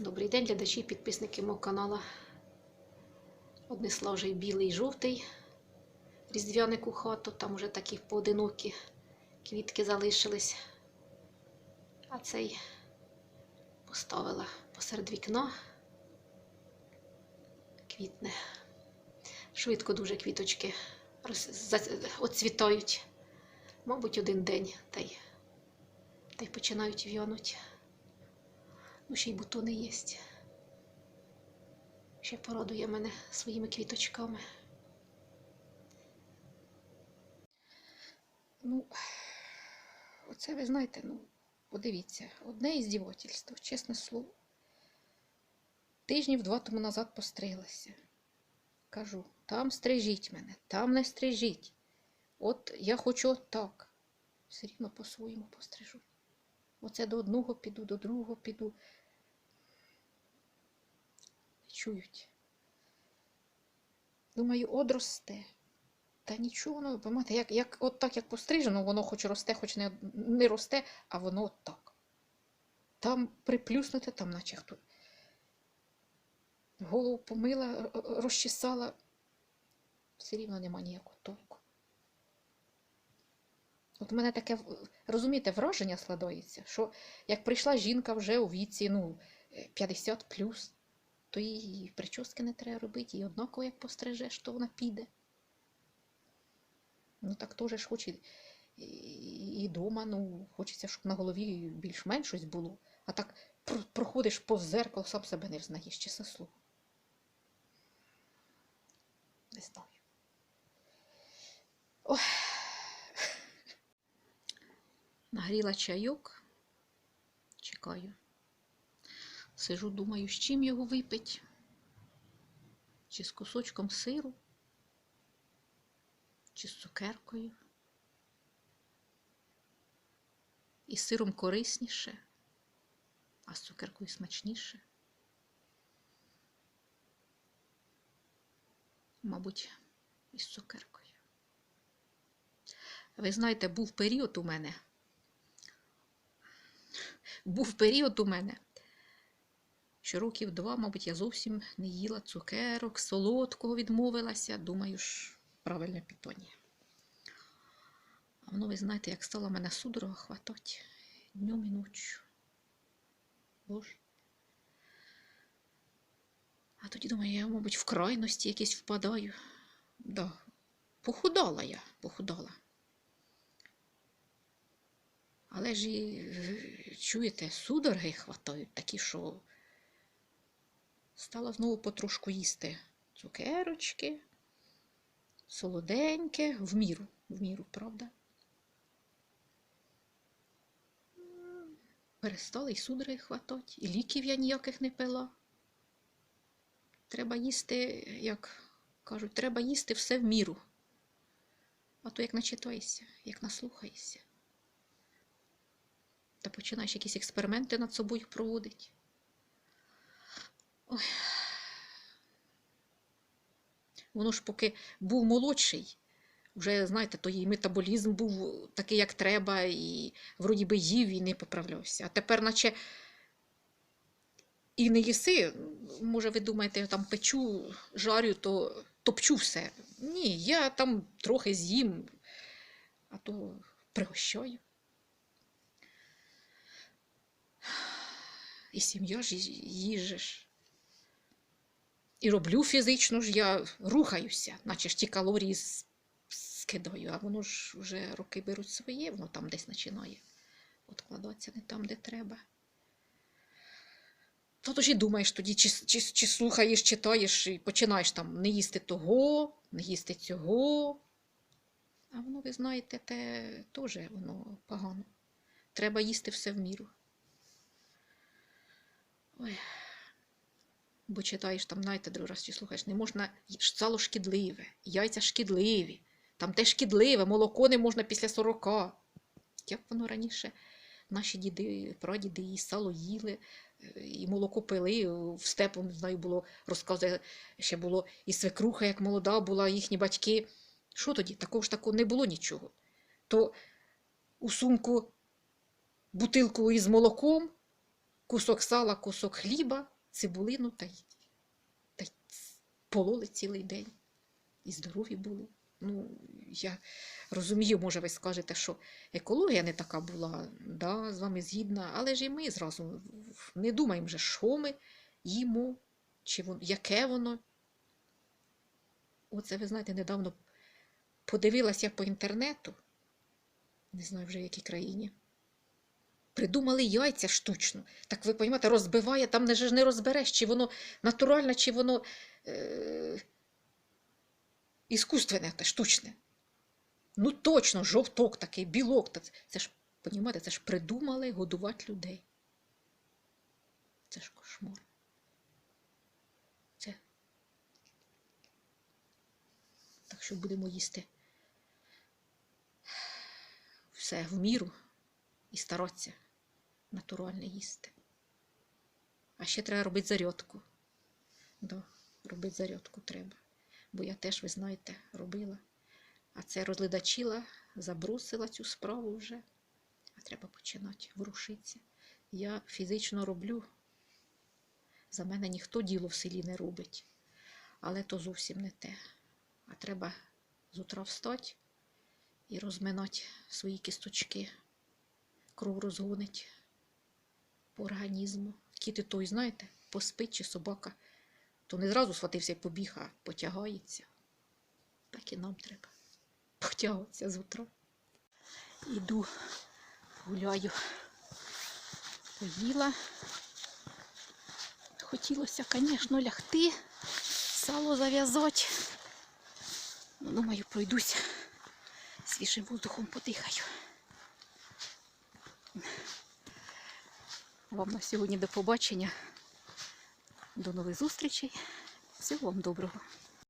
Добрий день, глядачі, і підписники мого каналу. Однесла вже білий і жовтий різдвяник у хату. Там вже такі поодинокі квітки залишились. А цей поставила посеред вікна. Квітне. Швидко дуже квіточки роз- оцвітають. Мабуть, один день та й, та й починають в'януть. Ну, ще й бутони є. Ще порадує мене своїми квіточками. Ну, оце ви знаєте, ну, подивіться, одне із дівотільств, чесне слово. Тижнів два тому назад постриглася. Кажу, там стрижіть мене, там не стрижіть. От я хочу так. Все рівно по-своєму пострижу. Оце до одного піду, до другого піду. Чують. Думаю, одросте. Та нічого воно, помните, як, як, от так, як пострижено, воно хоч росте, хоч не, не росте, а воно от так. Там приплюснуте, там наче хто. Голову помила, розчесала. Все рівно нема ніякого толку. От у мене таке, розумієте, враження складається, що як прийшла жінка вже у віці, ну, е, 50 плюс, то їй прически не треба робити, і однаково як пострижеш, то вона піде. Ну так теж ж хоче і, дома, ну, хочеться, щоб на голові більш-менш щось було. А так проходиш повз зеркало, сам себе не взнаєш, чесне слово. Не знаю. Ой. Нагріла чайок. Чекаю. Сижу, думаю, з чим його випить. Чи з кусочком сиру, чи з цукеркою. І з сиром корисніше, а з цукеркою смачніше. Мабуть, із цукеркою. Ви знаєте, був період у мене. Був період у мене, що років два, мабуть, я зовсім не їла цукерок, солодкого відмовилася. Думаю ж, правильне питання. А воно, ви знаєте, як стала мене судорога хватать днем і ночью. Боже. А тоді думаю, я, мабуть, в крайності якісь впадаю. Да, похудала я, похудала. Але ж і е, чуєте, судороги хватають такі, що стала знову потрошку їсти цукерочки, солоденьке, в міру, в міру, правда? М, Перестали і судороги хватать, і ліків я ніяких не пила. Треба їсти, як кажуть, треба їсти все в міру. А то як начитаєшся, як наслухаєшся. Та починаєш якісь експерименти над собою проводити. Воно ж поки був молодший, вже, знаєте, то її метаболізм був такий, як треба, і вроді би їв і не поправлявся. А тепер, наче і не їси, може, ви думаєте, я там печу, жарю, то топчу все. Ні, я там трохи з'їм, а то пригощаю. І сім'я ж їжеш. І роблю фізично ж, я рухаюся, наче ж ті калорії скидаю, а воно ж вже роки беруть своє, воно там десь починає откладатися не там, де треба. То тож і думаєш тоді, чи, чи, чи слухаєш, читаєш, і починаєш там не їсти того, не їсти цього. А воно, ви знаєте, те теж воно погано. Треба їсти все в міру. Ой. Бо читаєш там, знаєте, другий раз чи слухаєш, не можна, сало шкідливе, яйця шкідливі, там те шкідливе, молоко не можна після 40. Як воно раніше, наші діди, прадіди і сало їли, е, і молоко пили, в степу, не знаю, було розкази, ще було і свекруха, як молода була, їхні батьки. Що тоді? Такого ж такого не було нічого. То у сумку бутилку із молоком кусок сала, кусок хліба, цибулину та й, та й пололи цілий день. І здорові були. Ну, я розумію, може, ви скажете, що екологія не така була, да, з вами згідна, але ж і ми зразу не думаємо, вже, що ми їмо, чи воно, яке воно. Оце, ви знаєте, недавно подивилася по інтернету, не знаю вже в якій країні. Придумали яйця штучно. Так ви розумієте, розбиває, там не, ж не розбереш, чи воно натуральне, чи воно е, іскусственне, те, штучне. Ну точно, жовток такий, білок. Та це, ж, розумієте, це ж придумали годувати людей. Це ж кошмар. Це. Так що будемо їсти все в міру і старатися натурально їсти. А ще треба робити зарядку. Да, робити зарядку треба. Бо я теж, ви знаєте, робила. А це розледачила, забросила цю справу вже. А треба починати ворушитися. Я фізично роблю. За мене ніхто діло в селі не робить. Але то зовсім не те. А треба з утра встати і розминати свої кісточки, кров розгонить організму. Кіти той, знаєте, поспить чи собака, то не зразу схватився і побіг, а потягається. Так і нам треба потягатися з утра. Іду, гуляю, поїла. Хотілося, звісно, лягти, сало зав'язати. Ну, думаю, пройдуся свіжим воздухом подихаю. Вам на сьогодні до побачення. До нових зустрічей. Всього вам доброго.